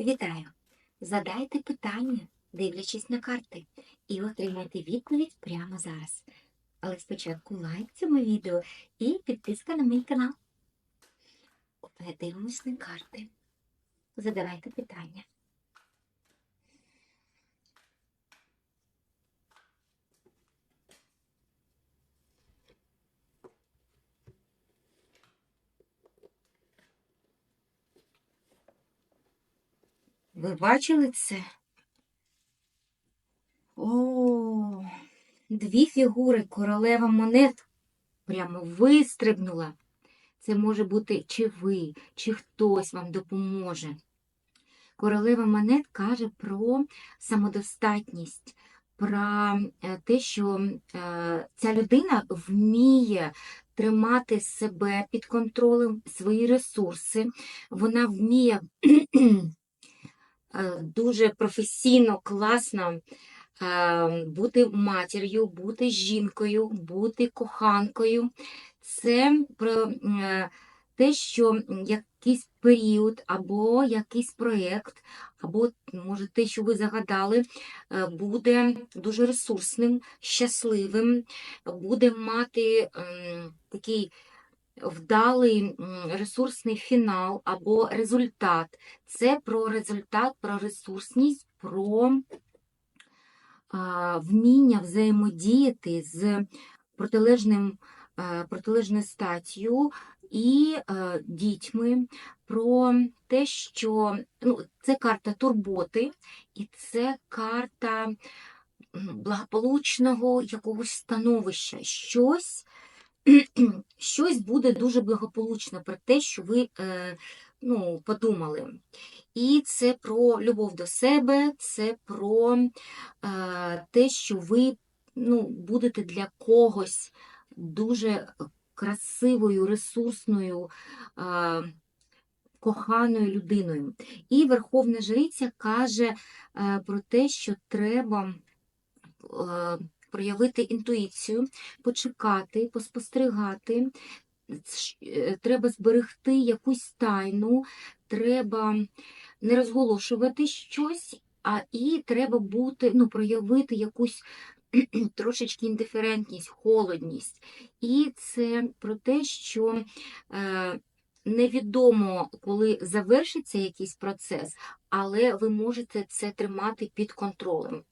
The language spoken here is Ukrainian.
Вітаю! Задайте питання, дивлячись на карти, і отримайте відповідь прямо зараз. Але спочатку лайк цьому відео і підписка на мій канал. Дивимось на карти. Задавайте питання. Ви бачили це? О, дві фігури королева монет прямо вистрибнула. Це може бути чи ви, чи хтось вам допоможе. Королева монет каже про самодостатність, про е, те, що е, ця людина вміє тримати себе під контролем, свої ресурси. Вона вміє дуже професійно, класно е, бути матір'ю, бути жінкою, бути коханкою. Це про е, те, що якийсь період або якийсь проєкт, або може те, що ви загадали, е, буде дуже ресурсним, щасливим, буде мати ем, такий вдалий ресурсний фінал або результат. Це про результат, про ресурсність, про вміння взаємодіяти з протилежним, е, протилежною статтю і е, дітьми, про те, що ну, це карта турботи, і це карта благополучного якогось становища. Щось, щось буде дуже благополучно про те, що ви е, ну, подумали. І це про любов до себе, це про е, те, що ви ну, будете для когось дуже красивою, ресурсною, е, коханою людиною. І Верховна Жриця каже е, про те, що треба проявити інтуїцію, почекати, поспостерігати. Е, Треба зберегти якусь тайну, треба не розголошувати щось, а і треба бути, ну, проявити якусь трошечки індиферентність, холодність. І це про те, що е, невідомо, коли завершиться якийсь процес, але ви можете це тримати під контролем.